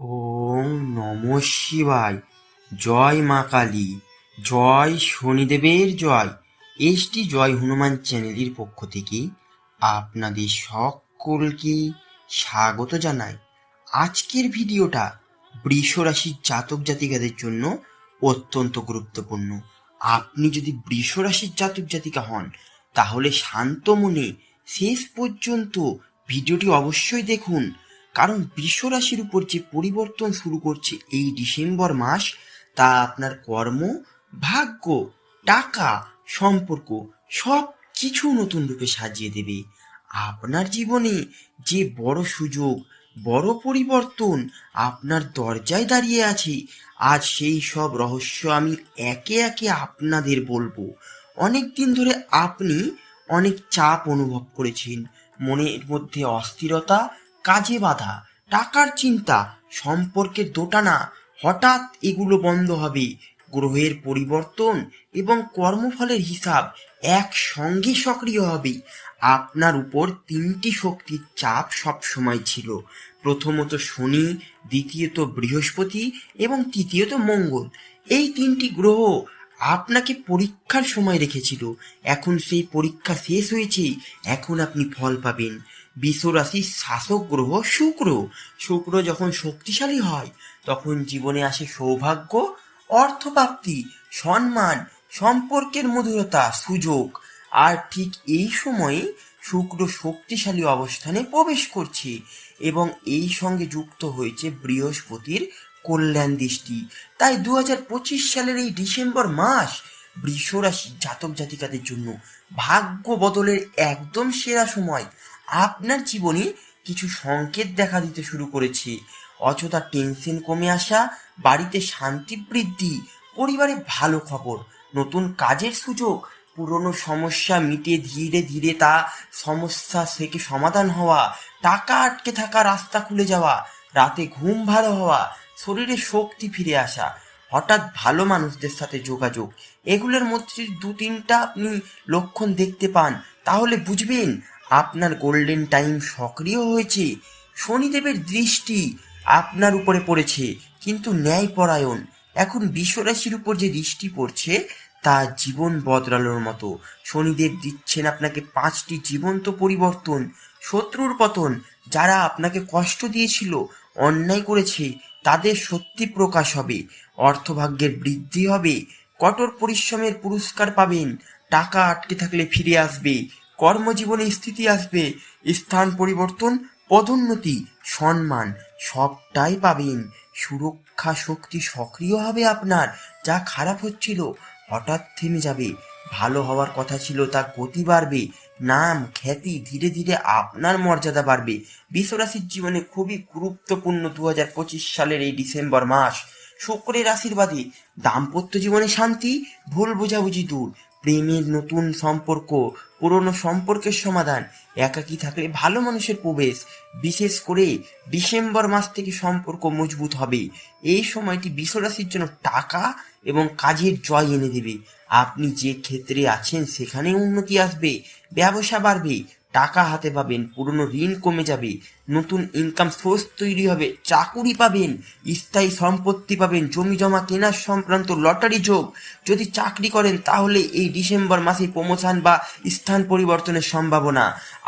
ওম নম শিবায়। জয় মা কালী। জয় শনিদেবের জয়। এসটি জয় হনুমান চ্যানেলের পক্ষ থেকে আপনাদের সকলকে স্বাগত জানাই। আজকের ভিডিওটা বৃষ রাশির জাতক জাতিকাদের জন্য অত্যন্ত গুরুত্বপূর্ণ। আপনি যদি বৃষ রাশির জাতক জাতিকা হন, তাহলে শান্ত মনে শেষ পর্যন্ত ভিডিওটি অবশ্যই দেখুন। কারণ রাশির উপর যে পরিবর্তন শুরু করছে এই ডিসেম্বর মাস, তা আপনার কর্ম, ভাগ্য, টাকা, সম্পর্ক সব কিছু নতুন রূপে সাজিয়ে দেবে। আপনার জীবনে যে বড় সুযোগ, বড় পরিবর্তন আপনার দরজায় দাঁড়িয়ে আছে, আজ সেই সব রহস্য আমি একে একে আপনাদের বলব। অনেক দিন ধরে আপনি অনেক চাপ অনুভব করেছেন। মনের মধ্যে অস্থিরতা কাজে বাধা, টাকার চিন্তা, সম্পর্কের দোটানা, হঠাৎ এগুলো বন্ধ হবে। গ্রহের পরিবর্তন এবং কর্মফলের হিসাব একসঙ্গে সক্রিয় হবে। আপনার উপর তিনটি শক্তির চাপ সবসময় ছিল। প্রথমত শনি, দ্বিতীয়ত বৃহস্পতি এবং তৃতীয়ত মঙ্গল। এই তিনটি গ্রহ আপনাকে পরীক্ষার সময় রেখেছিল। এখন সেই পরীক্ষা শেষ হয়েছে। এখন আপনি ফল পাবেন। বিশ্ব রাশির শাসক গ্রহ শুক্র। শুক্র যখন শক্তিশালী হয়, তখন জীবনে আসে সৌভাগ্য, অর্থপ্রাপ্তি, সম্মান, সম্পর্কের মধুরতা, সুযোগ। আর ঠিক এই সময়ে শুক্র শক্তিশালী অবস্থানে প্রবেশ করছে এবং এই সঙ্গে যুক্ত হয়েছে বৃহস্পতির কল্যাণ দৃষ্টি। তাই দু হাজার পঁচিশ সালের এই ডিসেম্বর মাস বৃষরাশি জাতক জাতিকাদের জন্য ভাগ্য বদলের একদম সেরা সময়। আপনার জীবনে কিছু সংকেত দেখা দিতে শুরু করেছে। অযথা টেনশন কমে আসা, বাড়িতে শান্তি বৃদ্ধি, পরিবারে ভালো খবর, নতুন কাজের সুযোগ, পুরনো সমস্যা মিটে ধীরে ধীরে তা সমস্যা থেকে সমাধান হওয়া, টাকা আটকে থাকা, রাস্তা খুলে যাওয়া, রাতে ঘুম ভালো হওয়া, শরীরে শক্তি ফিরে আসা, হঠাৎ ভালো মানুষদের সাথে যোগাযোগ, এগুলোর মধ্যে দু তিনটা আপনি লক্ষণ দেখতে পান, তাহলে বুঝবেন আপনার গোল্ডেন টাইম সক্রিয় হয়েছে, শনিদেবের দৃষ্টি আপনার উপরে পড়েছে, কিন্তু ন্যায়পরায়ণ। এখন বিশ্বরাশির উপর যে দৃষ্টি পড়ছে, তা জীবন বদলালোর মতো। শনিদেব দিচ্ছেন আপনাকে পাঁচটি জীবন্ত পরিবর্তন, শত্রুর পতন, যারা আপনাকে কষ্ট দিয়েছিল, অন্যায় করেছে, তাদের সত্যি প্রকাশ হবে, অর্থভাগ্যের বৃদ্ধি হবে, কঠোর পরিশ্রমের পুরস্কার পাবেন, টাকা আটকে থাকলে ফিরে আসবে কর্মজীবনে স্থিতি আসবে, স্থান পরিবর্তন, পদোন্নতি, সম্মান সবটাই পাবেন। সুরক্ষা শক্তি সক্রিয় হবে আপনার, যা খারাপ হচ্ছিল, হঠাৎ থেমে যাবে। ভালো হওয়ার কথা ছিল তা গতি বাড়বে। নাম, খ্যাতি ধীরে ধীরে আপনার মর্যাদা বাড়বে। বিশ্বরাশির জীবনে খুবই গুরুত্বপূর্ণ দু হাজার পঁচিশ সালের এই ডিসেম্বর মাস। শুক্রের আশীর্বাদে দাম্পত্য জীবনে শান্তি, ভুল বোঝাবুঝি দূর। প্রেমের নতুন সম্পর্ক পুরনো সম্পর্কের সমাধান, একাকী থাকলে ভালো মানুষের প্রবেশ, বিশেষ করে ডিসেম্বর মাস থেকে সম্পর্ক মজবুত হবে। এই সময়টি বিশ্বরাশির জন্য টাকা এবং কাজের জয় এনে দেবে। আপনি যে ক্ষেত্রে আছেন সেখানে উন্নতি আসবে, ব্যবসা বাড়বে, টাকা হাতে পাবেন, পুরনো ঋণ কমে যাবে নতুন ইনকাম সোর্স তৈরি হবে, চাকুরি পাবেন, স্থায়ী সম্পত্তি পাবেন, জমি জমা কেনার সংক্রান্ত লটারি যোগ। যদি চাকরি করেন তাহলে এই ডিসেম্বর মাসে প্রমোশন বা স্থান পরিবর্তনের সম্ভাবনা।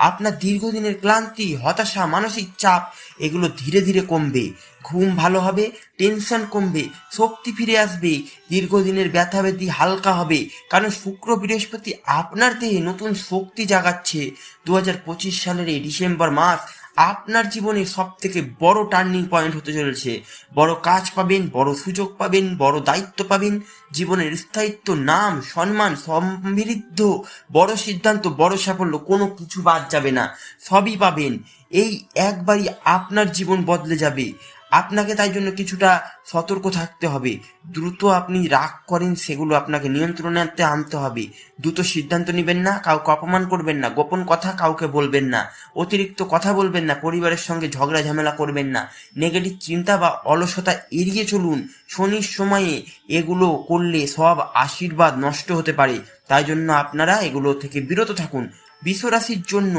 আপনার দীর্ঘদিনের ক্লান্তি, হতাশা, মানসিক চাপ, এগুলো ধীরে ধীরে কমবে। ঘুম ভালো হবে টেনশন কমবে, শক্তি ফিরে আসবে, দীর্ঘদিনের ব্যথা ব্যাধি হালকা হবে, কারণ শুক্র বৃহস্পতি আপনার দেহে নতুন শক্তি জাগাচ্ছে। দু হাজার পঁচিশ সালের এই ডিসেম্বর মাস আপনার জীবনের সব থেকে বড় টার্নিং পয়েন্ট হতে চলেছে। বড় কাজ পাবেন, বড় সুযোগ পাবেন, বড় দায়িত্ব পাবেন। জীবনের স্থায়িত্ব, নাম, সম্মান, সমৃদ্ধ, বড় সিদ্ধান্ত, বড় সাফল্য, কোনো কিছু বাদ যাবে না। সবই পাবেন। এই একবারই আপনার জীবন বদলে যাবে। আপনাকে তাই জন্য কিছুটা সতর্ক থাকতে হবে। দ্রুত আপনি রাগ করেন, সেগুলো আপনাকে নিয়ন্ত্রণে আনতে হবে। দ্রুত সিদ্ধান্ত নেবেন না, কাউকে অপমান করবেন না, গোপন কথা কাউকে বলবেন না, অতিরিক্ত কথা বলবেন না, পরিবারের সঙ্গে ঝগড়া ঝামেলা করবেন না। নেগেটিভ চিন্তা বা অলসতা এড়িয়ে চলুন। শনির সময়ে এগুলো করলে সব আশীর্বাদ নষ্ট হতে পারে। তাই জন্য আপনারা এগুলো থেকে বিরত থাকুন। বিশ্বরাশির জন্য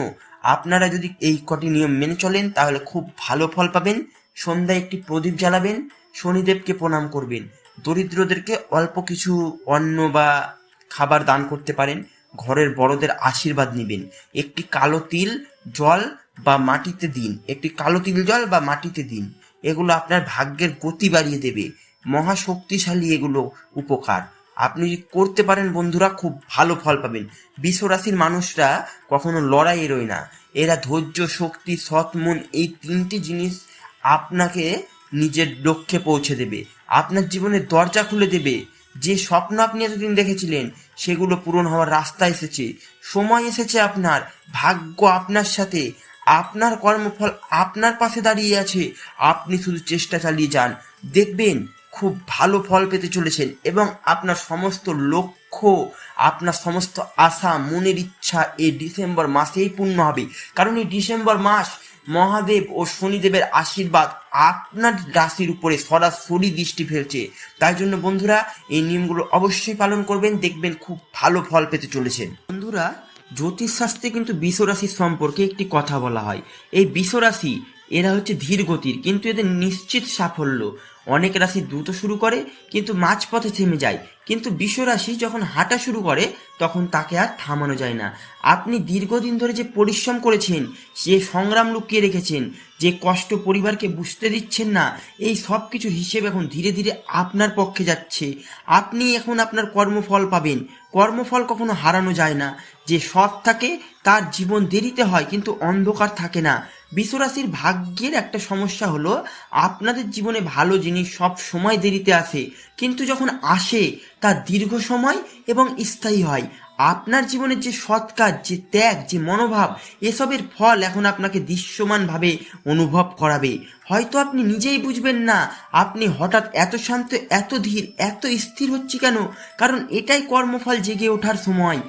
আপনারা যদি এই কটি নিয়ম মেনে চলেন, তাহলে খুব ভালো ফল পাবেন। সন্ধ্যায় একটি প্রদীপ জ্বালাবেন, শনিদেবকে প্রণাম করবেন। দরিদ্রদেরকে অল্প কিছু অন্ন বা খাবার দান করতে পারেন, ঘরের বড়দের আশীর্বাদ নেবেন। একটি কালো তিল জল বা মাটিতে দিন, একটি কালো তিল জল বা মাটিতে দিন। এগুলো আপনার ভাগ্যের গতি বাড়িয়ে দেবে। মহাশক্তিশালী এগুলো উপকার। আপনি করতে পারেন বন্ধুরা, খুব ভালো ফল পাবেন। বিশ্ব রাশির মানুষরা কখনো লড়াই এরোয় না। এরা ধৈর্য, শক্তি, সৎ মন, এই তিনটি জিনিস আপনাকে নিজের লক্ষ্যে পৌঁছে দেবে। আপনার জীবনের দরজা খুলে দেবে। যে স্বপ্ন আপনি এতদিন দেখেছিলেন, সেগুলো পূরণ হওয়ার রাস্তা এসেছে। সময় এসেছে আপনার। ভাগ্য আপনার সাথে। আপনার কর্মফল আপনার পাশে দাঁড়িয়ে আছে। আপনি শুধু চেষ্টা চালিয়ে যান। দেখবেন, খুব ভালো ফল পেতে চলেছেন এবং আপনার সমস্ত লক্ষ্য, আপনার সমস্ত আশা, মনের ইচ্ছা এই ডিসেম্বর মাসেই পূর্ণ হবে। কারণ এই ডিসেম্বর মাস মহাদেব ও শনিদেবের আশীর্বাদ আপনার রাশির উপরে সরাসরি দৃষ্টি ফেলছে। তাই জন্য বন্ধুরা, এই নিয়মগুলো অবশ্যই পালন করবেন, দেখবেন খুব ভালো ফল পেতে চলেছেন। বন্ধুরা, জ্যোতিষশাস্ত্রে কিন্তু বিশ্বরাশি সম্পর্কে একটি কথা বলা হয়। এই বিশ্বরাশি এরা হচ্ছে ধীর গতির, কিন্তু এদের নিশ্চিত সাফল্য। অনেক রাশি দ্রুত শুরু করে, কিন্তু মাঝপথে থেমে যায়। কিন্তু বিশ্বরাশি যখন হাঁটা শুরু করে, তখন তাকে আর থামানো যায় না। আপনি দীর্ঘদিন ধরে যে পরিশ্রম করেছেন, যে সংগ্রাম লুকিয়ে রেখেছেন, যে কষ্ট পরিবারকে বুঝতে দিচ্ছেন না, এই সব কিছুর হিসেব এখন ধীরে ধীরে আপনার পক্ষে যাচ্ছে। আপনি এখন আপনার কর্মফল পাবেন। কর্মফল কখনো হারানো যায় না। যে সৎ থাকে, তার জীবন দেরিতে হয়, কিন্তু অন্ধকার থাকে না। বিশ্বরাশির ভাগ্যের একটা সমস্যা হলো, আপনাদের জীবনে ভালো জিনিস সব সময় দেরিতে আসে, কিন্তু যখন আসে, তা দীর্ঘ সময় এবং স্থায়ী হয়। আপনার জীবনের যে সৎ কাজ, যে ত্যাগ, যে মনোভাব, এসবের ফল এখন আপনাকে দৃশ্যমানভাবে অনুভব করাবে। হয়তো আপনি নিজেই বুঝবেন না, আপনি হঠাৎ এত শান্ত, এত ধীর, এত স্থির হচ্ছে কেন? কারণ এটাই কর্মফল জেগে ওঠার সময়।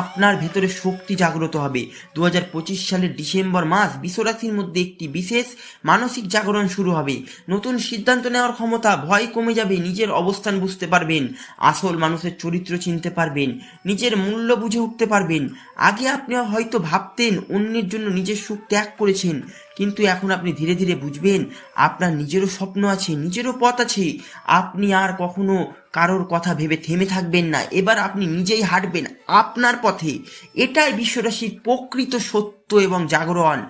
আপনার ভেতরে শক্তি জাগ্রত হবে। দু হাজার পঁচিশ সালের ডিসেম্বর মাস, বিশ্বরাশির মধ্যে একটি বিশেষ মানসিক জাগরণ শুরু হবে। নতুন সিদ্ধান্ত নেওয়ার ক্ষমতা, ভয় কমে যাবে, নিজের অবস্থান বুঝতে পারবেন, আসল মানুষের চরিত্র চিনতে পারবেন, নিজের মূল্য বুঝে উঠতে পারবেন। আগে আপনি হয়তো ভাবতেন অন্যের জন্য নিজের সুখ ত্যাগ করেছেন, কিন্তু এখন আপনি ধীরে ধীরে বুঝবেন আপনার নিজেরও স্বপ্ন আছে, নিজেরও পথ আছে। আপনি আর কখনো কারোর কথা ভেবে থেমে থাকবেন না। এবার আপনি নিজেই হাঁটবেন আপনার পথে। এটাই বিশ্বরাশির প্রকৃত সত্য এবং জাগরণ।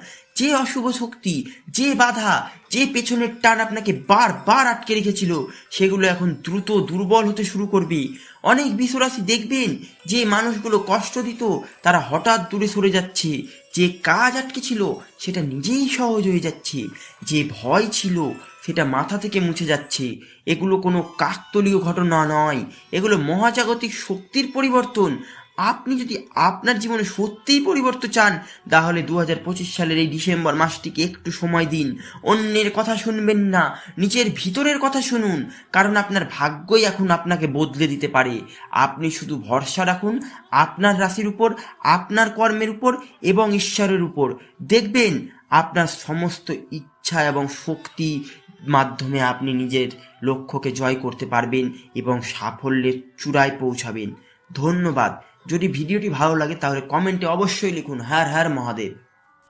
যে অশুভ শক্তি, যে বাধা, যে পেছনের টান আপনাকে বারবার আটকে রেখেছিল, সেগুলো এখন দ্রুত দুর্বল হতে শুরু করবে। অনেক বিশ্বরাশি দেখবেন যে মানুষগুলো কষ্ট দিত, তারা হঠাৎ দূরে সরে যাচ্ছে। যে কাজ আটকে ছিল, সেটা নিজেই সহজ হয়ে যাচ্ছে। যে ভয় ছিল, সেটা মাথা থেকে মুছে যাচ্ছে। এগুলো কোনো কাকতলীয় ঘটনা নয়। এগুলো মহাজাগতিক শক্তির পরিবর্তন। আপনি যদি আপনার জীবনে সত্যিই পরিবর্তন চান, তাহলে দু হাজার পঁচিশ সালের এই ডিসেম্বর মাসটিকে একটু সময় দিন। অন্যের কথা শুনবেন না, নিজের ভিতরের কথা শুনুন, কারণ আপনার ভাগ্যই এখন আপনাকে বদলে দিতে পারে। আপনি শুধু ভরসা রাখুন আপনার রাশির উপর, আপনার কর্মের উপর এবং ঈশ্বরের উপর। দেখবেন আপনার সমস্ত ইচ্ছা এবং শক্তি মাধ্যমে আপনি নিজের লক্ষ্যকে জয় করতে পারবেন এবং সাফল্যের চূড়ায় পৌঁছাবেন। ধন্যবাদ। যদি ভিডিওটি ভালো লাগে তাহলে কমেন্টে অবশ্যই লিখুন হার হার মহাদেব।